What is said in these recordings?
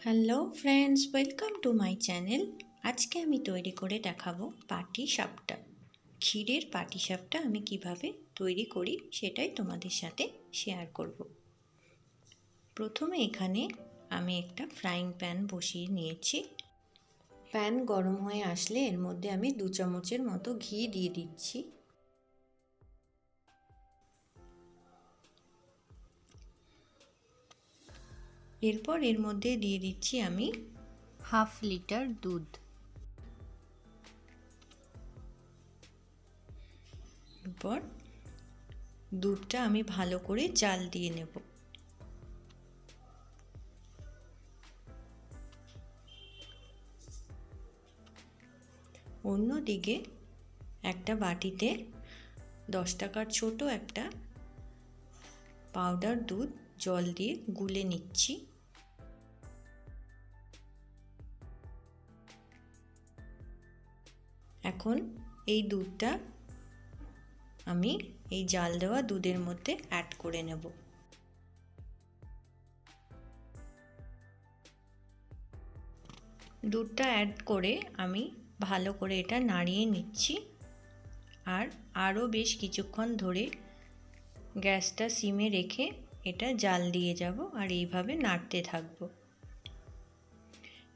Hello friends welcome to my channel আজকে আমি তৈরি করে দেখাবো পাটি সাপটা ক্ষীরের পাটি সাপটা আমি কীভাবে তৈরি করি সেটাই তোমাদের সাথে শেয়ার করব। প্রথমে এখানে আমি একটা ফ্রাইং প্যান বসিয়ে নিয়েছি। প্যান গরম হয়ে আসলে এর মধ্যে আমি দু চামচের মতো ঘি দিয়ে দিচ্ছি। এরপর এর মধ্যে দিয়ে দিচ্ছি আমি হাফ লিটার দুধ। এরপর দুধটা আমি ভালো করে জাল দিয়ে নেব। অন্যদিকে একটা বাটিতে দশ টাকার ছোট একটা পাউডার দুধ জল দিয়ে গুলে নিচ্ছি। এখন এই দুধটা আমি এই জাল দেওয়া দুধের মধ্যে অ্যাড করে নেব। দুধটা অ্যাড করে আমি ভালো করে এটা নাড়িয়ে নিচ্ছি। আর আরও বেশ কিছুক্ষণ ধরে গ্যাসটা সিমে রেখে এটা জাল দিয়ে যাব আর এইভাবে নাড়তে থাকব।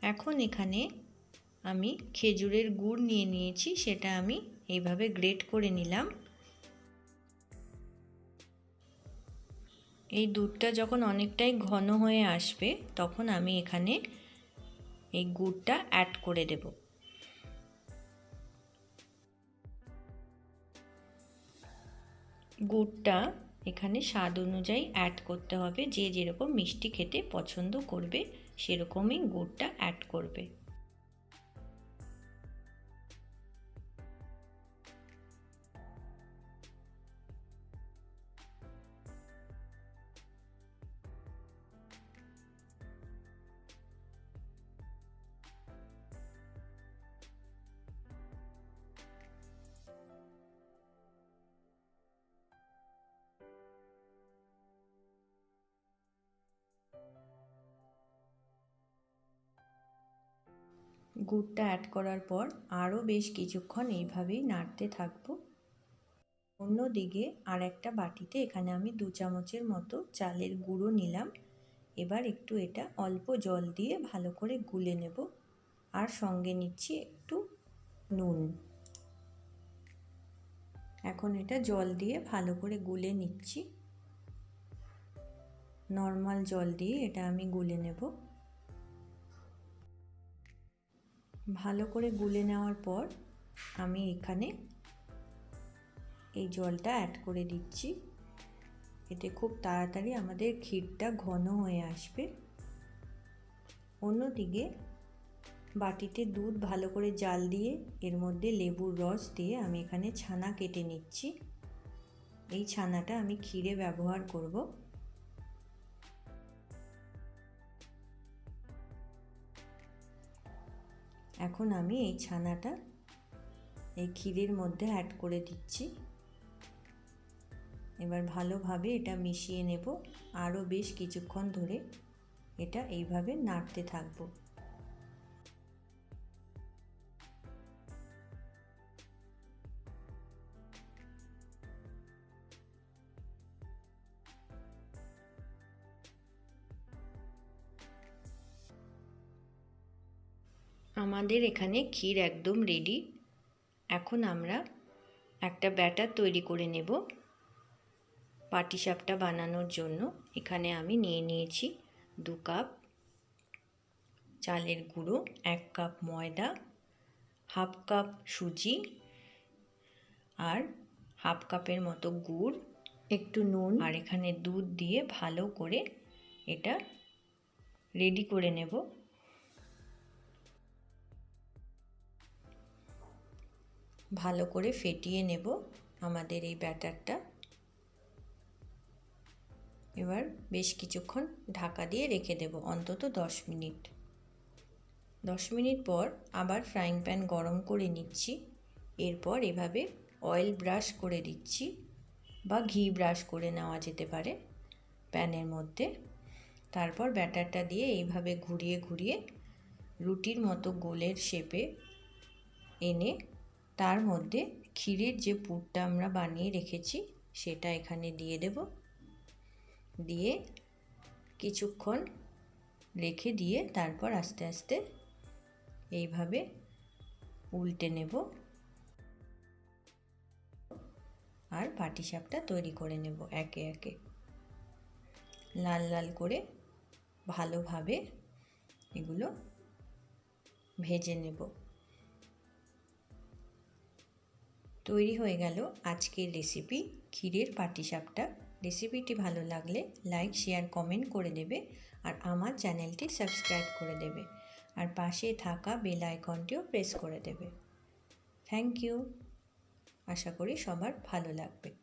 এখন এখানে আমি খেজুরের গুড় নিয়ে নিয়েছি, সেটা আমি এইভাবে গ্রেট করে নিলাম। এই দুধটা যখন অনেকটাই ঘন হয়ে আসবে, তখন আমি এখানে এই গুড়টা অ্যাড করে দেব। গুড়টা এখানে স্বাদ অনুযায়ী অ্যাড করতে হবে। যে যেরকম মিষ্টি খেতে পছন্দ করবে, সেরকমই গুড়টা অ্যাড করবে। গুড়টা অ্যাড করার পর আরও বেশ কিছুক্ষণ এইভাবেই নাড়তে থাকব। অন্যদিকে আর একটা বাটিতে এখানে আমি দু চামচের মতো চালের গুঁড়ো নিলাম। এবার একটু এটা অল্প জল দিয়ে ভালো করে গুলে নেব। আর সঙ্গে নিচ্ছি একটু নুন। এখন এটা জল দিয়ে ভালো করে গুলে নিচ্ছি। নর্মাল জল দিয়ে এটা আমি গুলে নেব। ভালো করে গুলে নেওয়ার পর আমি এখানে এই জলটা অ্যাড করে দিচ্ছি। এতে খুব তাড়াতাড়ি আমাদের ক্ষীরটা ঘন হয়ে আসবে। অন্যদিকে বাটিতে দুধ ভালো করে জাল দিয়ে এর মধ্যে লেবুর রস দিয়ে আমি এখানে ছানা কেটে নিচ্ছি। এই ছানাটা আমি ক্ষীরে ব্যবহার করব। এখন আমি এই ছানাটা এই ক্ষীরের মধ্যে অ্যাড করে দিচ্ছি। এবার ভালোভাবে এটা মিশিয়ে নেব। আরও বেশ কিছুক্ষণ ধরে এটা এইভাবে নাড়তে থাকব। আমাদের এখানে ক্ষীর একদম রেডি এখন আমরা একটা ব্যাটার তৈরি করে নেব। পাটিসাপটা বানানোর জন্য এখানে আমি নিয়ে নিয়েছি দু কাপ চালের গুঁড়ো এক কাপ ময়দা হাফ কাপ সুজি আর হাফ কাপের মতো গুড় একটু নুন। আর এখানে দুধ দিয়ে ভালো করে এটা রেডি করে নেব। ভালো করে ফেটিয়ে নেব আমাদের এই ব্যাটারটা। এবার বেশ কিছুক্ষণ ঢাকা দিয়ে রেখে দেব, অন্তত দশ মিনিট। দশ মিনিট পর আবার ফ্রাইং প্যান গরম করে নিচ্ছি। এরপর এভাবে অয়েল ব্রাশ করে দিচ্ছি বা ঘি ব্রাশ করে নেওয়া যেতে পারে প্যানের মধ্যে। তারপর ব্যাটারটা দিয়ে এইভাবে ঘুরিয়ে ঘুরিয়ে রুটির মতো গোলের শেপে এনে তার মধ্যে ক্ষীরের যে পুরটা আমরা বানিয়ে রেখেছি, সেটা এখানে দিয়ে দেব। দিয়ে কিছুক্ষণ রেখে দিয়ে তারপর আস্তে আস্তে এইভাবে উল্টে নেব। আর পাটিসাপটা তৈরি করে নেব একে একে। লাল লাল করে ভালোভাবে এগুলো ভেজে নেব। তৈরি হয়ে গেল আজকের রেসিপি ক্ষীরের পাটিসাপটা। রেসিপিটি ভালো লাগলে লাইক শেয়ার কমেন্ট করে দেবে আর আমার চ্যানেলটি সাবস্ক্রাইব করে দেবে। আর পাশে থাকা বেল আইকনটিও প্রেস করে দেবে। থ্যাংক ইউ আশা করি সবার ভালো লাগবে।